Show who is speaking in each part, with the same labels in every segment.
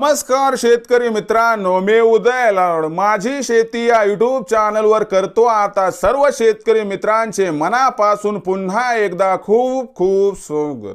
Speaker 1: नमस्कार शेतकरी मित्रांनो मी उदय लाड. माझी शेती या युट्यूब चॅनलवर करतो. आता सर्व शेतकरी मित्रांचे मनापासून पुन्हा एकदा खूप खूप स्वागत.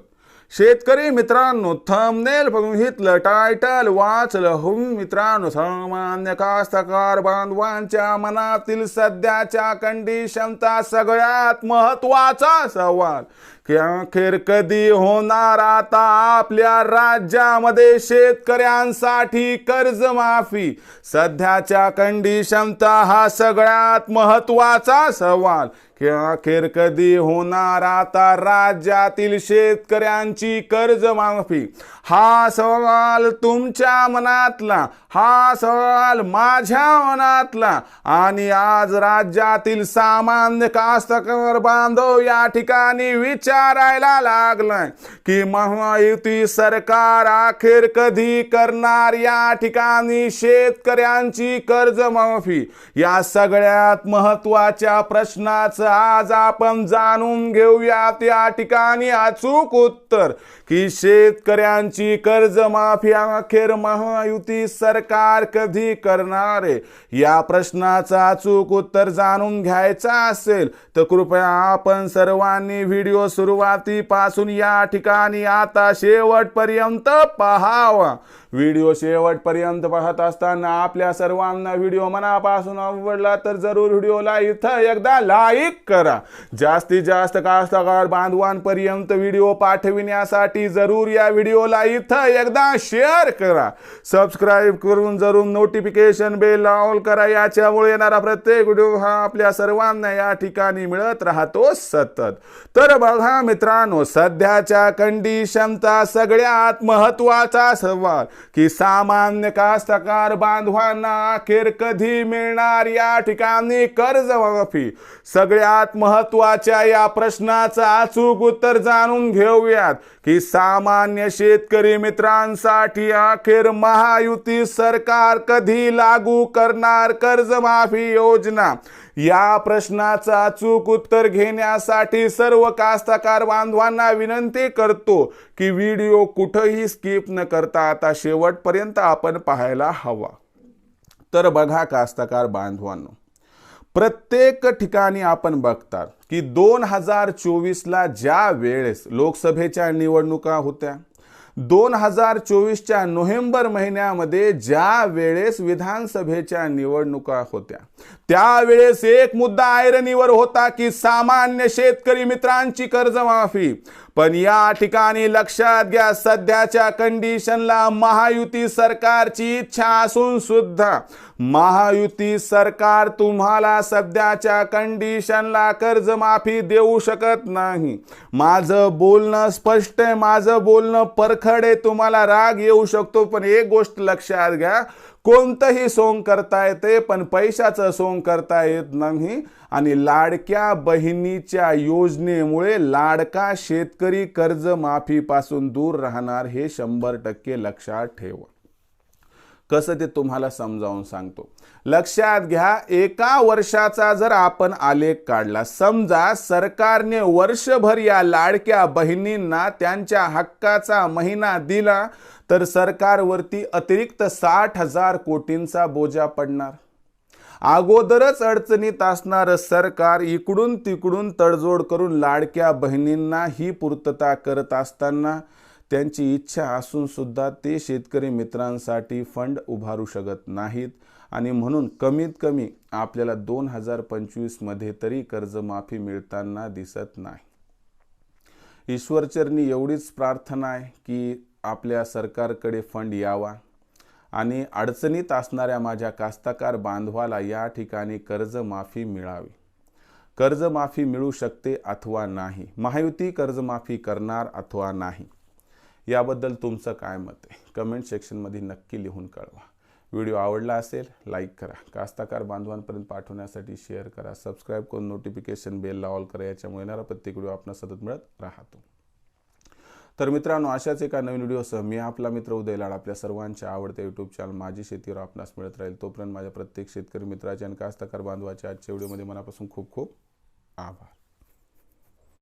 Speaker 1: शेतकरी मित्रांनो थंबनेल बघितलं टायटल वाचलं. हो मित्रांनो सामान्य कास्तकार बांधवांच्या मनातील सध्याच्या कंडिशनचा सगळ्यात महत्त्वाचा सवाल. अखेर कधी होणार आता आपल्या राज्यामध्ये शेतकऱ्यांसाठी कर्जमाफी? सध्याच्या कंडिशनचा हा सगळ्यात महत्त्वाचा सवाल. की अखेर कधी होणार आता राज्यातील शेतकऱ्यांची कर्जमाफी? हा सवाल तुमच्या मनातला हा सवाल माझ्या मनातला. आणि आज राज्यातील सामान्य कास्तकार बांधव या ठिकाणी विचार विचारायला लागलाय की महायुती सरकार अखेर कधी करणार? या ठिकाणी शेतकऱ्यांची कर्जमाफी. या सगळ्यात महत्त्वाच्या प्रश्नाचं आज आपण जाणून घेऊयात या ठिकाणी अचूक उत्तर की शेतकऱ्यांची कर्जमाफी अखेर महायुती सरकार कधी करणार आहे? या प्रश्नाचं अचूक उत्तर जाणून घ्यायचं असेल तर कृपया आपण सर्वांनी व्हिडिओ सुरुवातीपासून या ठिकाणी आता शेवटपर्यंत पहावा. व्हिडिओ शेवटपर्यंत पाहत असताना आपल्या सर्वांना व्हिडिओ मनापासून आवडला तर जरूर व्हिडिओला इथं एकदा लाईक करा. जास्तीत जास्त कास्तकार बांधवांपर्यंत व्हिडिओ पाठविण्यासाठी जरूर या व्हिडिओला इथं एकदा शेअर करा. सबस्क्राईब करून जरूर नोटिफिकेशन बेल ऑल करा. याच्यामुळे येणारा प्रत्येक व्हिडिओ हा आपल्या सर्वांना या ठिकाणी मिळत राहतो सतत. तर बघा मित्रांनो सध्याच्या कंडिशनचा सगळ्यात महत्त्वाचा सवाल की सामान्य कास्तकार बांधवांना अखेर कधी मिळणार या ठिकाणी कर्जमाफी सगळ्यात महत्त्वाच्या या प्रश्नाचं अचूक उत्तर जाणून घेऊयात की सामान्य शेतकरी मित्रांसाठी अखेर महायुती सरकार कधी लागू करणार कर्जमाफी योजना? या प्रश्नाचं अचूक उत्तर घेण्यासाठी सर्व कास्तकार बांधवांना विनंती करतो की व्हिडिओ कुठंही स्किप न करता आता शेवटपर्यंत आपण पाहायला हवा. तर बघा कास्तकार बांधवांनो प्रत्येक ठिकाणी आपण बघतात की दोन हजार चोवीसला ज्या वेळेस लोकसभेच्या निवडणुका होत्या दोन हजार चोवीसच्या नोव्हेंबर महिन्यामध्ये ज्या वेळेस विधानसभेच्या निवडणुका होत्या त्यावेळेस एक मुद्दा आयरनीवर होता की सामान्य शेतकरी मित्रांची कर्जमाफी. पण या ठिकाणी लक्षात घ्या सध्याच्या कंडिशनला महायुती सरकारची इच्छा असून सुद्धा महायुती सरकार तुम्हाला सध्याच्या कंडिशनला कर्जमाफी देऊ शकत नाही. माझं बोलणं स्पष्ट आहे माझं बोलणं परक खडे तुम्हाला राग येऊ शकतो पण एक गोष्ट लक्षात घ्या कोणतंही सोंग करता येते पण पैशाचं सोंग करता येत नाही. आणि लाडक्या बहिणीच्या योजनेमुळे लाडका शेतकरी कर्जमाफीपासून दूर राहणार हे शंभर टक्के लक्षात ठेवा. कसं ते तुम्हाला समजावून सांगतो. लक्षात घ्या एका वर्षाचा जर आपण आलेख काढला समजा सरकारने वर्षभर या लाडक्या बहिणींना त्यांच्या हक्काचा महिना दिला तर सरकारवरती अतिरिक्त साठ हजार कोटींचा बोजा पडणार. अगोदरच अडचणीत असणारं सरकार इकडून तिकडून तडजोड करून लाडक्या बहिणींना ही पूर्तता करत असताना त्यांची इच्छा असूनसुद्धा ते शेतकरी मित्रांसाठी फंड उभारू शकत नाहीत आणि म्हणून कमीत कमी आपल्याला दोन हजार पंचवीसमध्ये तरी कर्जमाफी मिळताना दिसत नाही. ईश्वरचरणी एवढीच प्रार्थना आहे की आपल्या सरकारकडे फंड यावा आणि अडचणीत असणाऱ्या माझ्या कास्तकार बांधवाला या ठिकाणी कर्जमाफी मिळावी. कर्जमाफी मिळू शकते अथवा नाही? महायुती कर्जमाफी करणार अथवा नाही? याबद्दल तुमचं काय मत आहे? कमेंट सेक्शनमध्ये नक्की लिहून कळवा. व्हिडिओ आवडला असेल लाईक करा. कास्ताकार बांधवांपर्यंत पाठवण्यासाठी शेअर करा. सबस्क्राईब करून नोटिफिकेशन बेलला ऑल करा. याच्यामुळे येणारा प्रत्येक व्हिडिओ आपण सतत मिळत राहतो. तर मित्रांनो अशाच एका नवीन व्हिडिओसह मी आपला मित्र उदय लाड आपल्या सर्वांच्या आवडत्या यूट्यूब चॅनल माझी शेतीवर आपणास मिळत राहील. तोपर्यंत माझ्या प्रत्येक शेतकरी मित्राचे आणि कास्तकार बांधवाच्या आजच्या व्हिडिओमध्ये मनापासून खूप खूप आभार.